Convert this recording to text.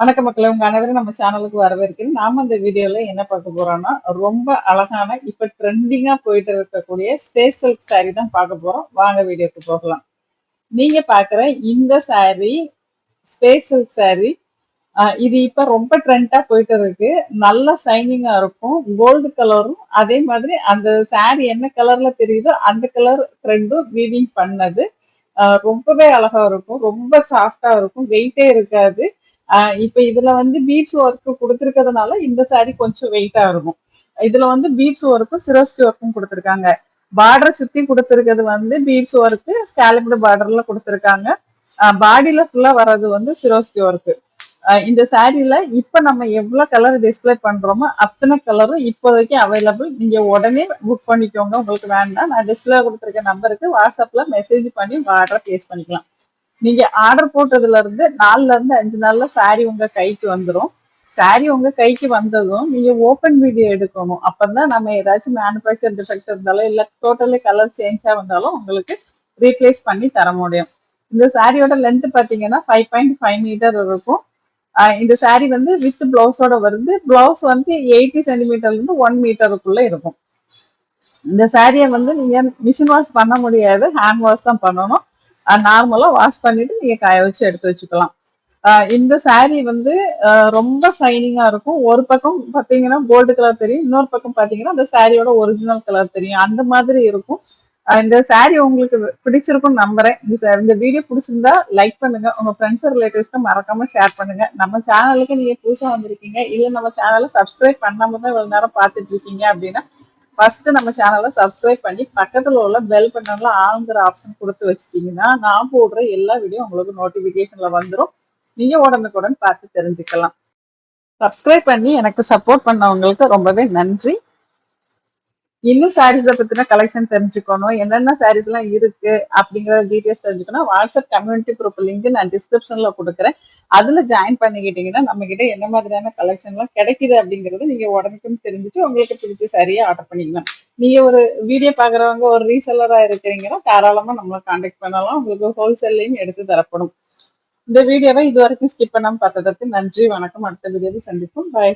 வணக்க மக்களை உங்க அனைவரும் நம்ம சேனலுக்கு வரவேற்கிறேன். நாம இந்த வீடியோல என்ன பார்க்க போறோம்னா ரொம்ப அழகான இப்ப ட்ரெண்டிங்கா போயிட்டு இருக்கக்கூடிய ஸ்பேஸ் சில்க் saree தான் பார்க்க போறோம். வாங்க வீடியோக்கு போகலாம். நீங்க பாக்குற இந்த saree ஸ்பேஸ் சில்க் saree இது இப்ப ரொம்ப ட்ரெண்டா போயிட்டு இருக்கு. நல்ல ஷைனிங்கா இருக்கும். கோல்டு கலரும் அதே மாதிரி அந்த saree என்ன கலர்ல தெரியுதோ அந்த கலர் ட்ரெண்டும் வீவிங் பண்ணது. ரொம்பவே அழகா இருக்கும். ரொம்ப சாஃப்டா இருக்கும். வெயிட்டே இருக்காது. இப்ப இதுல வந்து பீட்ஸ் ஒர்க் கொடுத்துருக்கிறதுனால இந்த சாரி கொஞ்சம் வெயிட்டா இருக்கும். இதுல வந்து பீட்ஸ் ஒர்க்கும் சிரோஸ்கி ஒர்க்கும் கொடுத்துருக்காங்க. பார்டர் சுத்தி கொடுத்துருக்கிறது வந்து பீட்ஸ் ஒர்க்கு ஸ்காலப்டு பார்டர்ல கொடுத்துருக்காங்க. பாடியில ஃபுல்லா வர்றது வந்து சிரோஸ்கி ஒர்க்கு இந்த சாரீல இப்ப நம்ம எவ்வளவு கலர் டிஸ்பிளே பண்றோமோ அத்தனை கலரும் இப்போதைக்கு அவைலபிள் நீங்க உடனே புக் பண்ணிக்கோங்க. உங்களுக்கு வேண்டாம். நான் டிஸ்பிளே கொடுத்துருக்க நம்பருக்கு வாட்ஸ்அப்ல மெசேஜ் பண்ணி உங்க ஆர்டரை பிளேஸ் பண்ணிக்கலாம். நீங்க ஆர்டர் போட்டதுல இருந்து நாலுல இருந்து அஞ்சு நாள்ல சாரி உங்க கைக்கு வந்துரும். சாரி உங்க கைக்கு வந்ததும் நீங்க ஓப்பன் வீடியோ எடுக்கணும். அப்பதான் நம்ம ஏதாச்சும் மேனுஃபேக்சர் டிஃபெக்ட் இருந்தாலும் இல்ல டோட்டலி கலர் சேஞ்சா வந்தாலும் உங்களுக்கு ரீப்ளேஸ் பண்ணி தர முடியும். இந்த சாரியோட லென்த் பாத்தீங்கன்னா ஃபைவ் பாயிண்ட் ஃபைவ் மீட்டர் இருக்கும். இந்த சாரி வந்து வித் பிளவுஸோட வருது. பிளவுஸ் வந்து எயிட்டி சென்டிமீட்டர்ல இருந்து ஒன் மீட்டருக்குள்ள இருக்கும். இந்த சாரியை வந்து நீங்க மிஷின் வாஷ் பண்ண முடியாது. ஹேண்ட் வாஷ் தான் பண்ணணும். நார்மலா வாஷ் பண்ணிட்டு நீங்க காய வச்சு எடுத்து வச்சுக்கலாம். ஆஹ் இந்த saree வந்து ரொம்ப ஷைனிங்கா இருக்கும். ஒரு பக்கம் பாத்தீங்கன்னா கோல்டு கலர் தெரியும். இன்னொரு பக்கம் பாத்தீங்கன்னா அந்த சாரியோட ஒரிஜினல் கலர் தெரியும். அந்த மாதிரி இருக்கும். இந்த saree உங்களுக்கு பிடிச்சிருக்கும்னு நம்புறேன். இந்த இந்த வீடியோ பிடிச்சிருந்தா லைக் பண்ணுங்க. உங்க ஃப்ரெண்ட்ஸ் ரிலேட்டிவ்ஸ்க்கு மறக்காம ஷேர் பண்ணுங்க. நம்ம சேனலுக்கு நீங்க புதுசா வந்திருக்கீங்க. இல்ல நம்ம சேனலை சப்ஸ்கிரைப் பண்ணாம தான் இவ்வளவு நேரம் பார்த்துட்டு இருக்கீங்க அப்படின்னா ஃபர்ஸ்ட் நம்ம சேனலை சப்ஸ்கிரைப் பண்ணி பக்கத்துல உள்ள பெல் பட்டன்ல ஆளுங்கிற ஆப்ஷன் கொடுத்து வச்சிட்டீங்கன்னா நான் போடுற எல்லா வீடியோ உங்களுக்கு நோட்டிபிகேஷன்ல வந்துடும் நீங்க உடனுக்குடன் பார்த்து தெரிஞ்சுக்கலாம். சப்ஸ்கிரைப் பண்ணி எனக்கு சப்போர்ட் பண்ணவங்களுக்கு ரொம்பவே நன்றி. இன்னும் சாரீஸை பத்தின கலெக்ஷன் தெரிஞ்சுக்கணும். என்னென்ன சாரீஸ் எல்லாம் இருக்கு அப்படிங்கிற டீடைல்ஸ் தெரிஞ்சுக்கணும். வாட்ஸ்அப் கம்யூனிட்டி குரூப் லிங்க் நான் டிஸ்கிரிப்ஷன்ல கொடுக்குறேன். அதுல ஜாயின் பண்ணிக்கிட்டீங்கன்னா நம்ம கிட்ட என்ன மாதிரியான கலெக்ஷன் எல்லாம் கிடைக்குது அப்படிங்கறது நீங்க உடனுக்குன்னு தெரிஞ்சுட்டு உங்களுக்கு பிடிச்ச சாரியை ஆர்டர் பண்ணிக்கலாம். நீங்க ஒரு வீடியோ பாக்குறவங்க ஒரு ரீசெல்லரா இருக்கிறீங்கன்னா தாராளமா நம்மளை காண்டாக்ட் பண்ணலாம். உங்களுக்கு ஹோல்சேல்லையும் எடுத்து தரப்படும். இந்த வீடியோவை இது வரைக்கும் ஸ்கிப் பண்ணாம பார்த்ததற்கு நன்றி. வணக்கம். அடுத்த வீடியோவில் சந்திப்போம். பாய்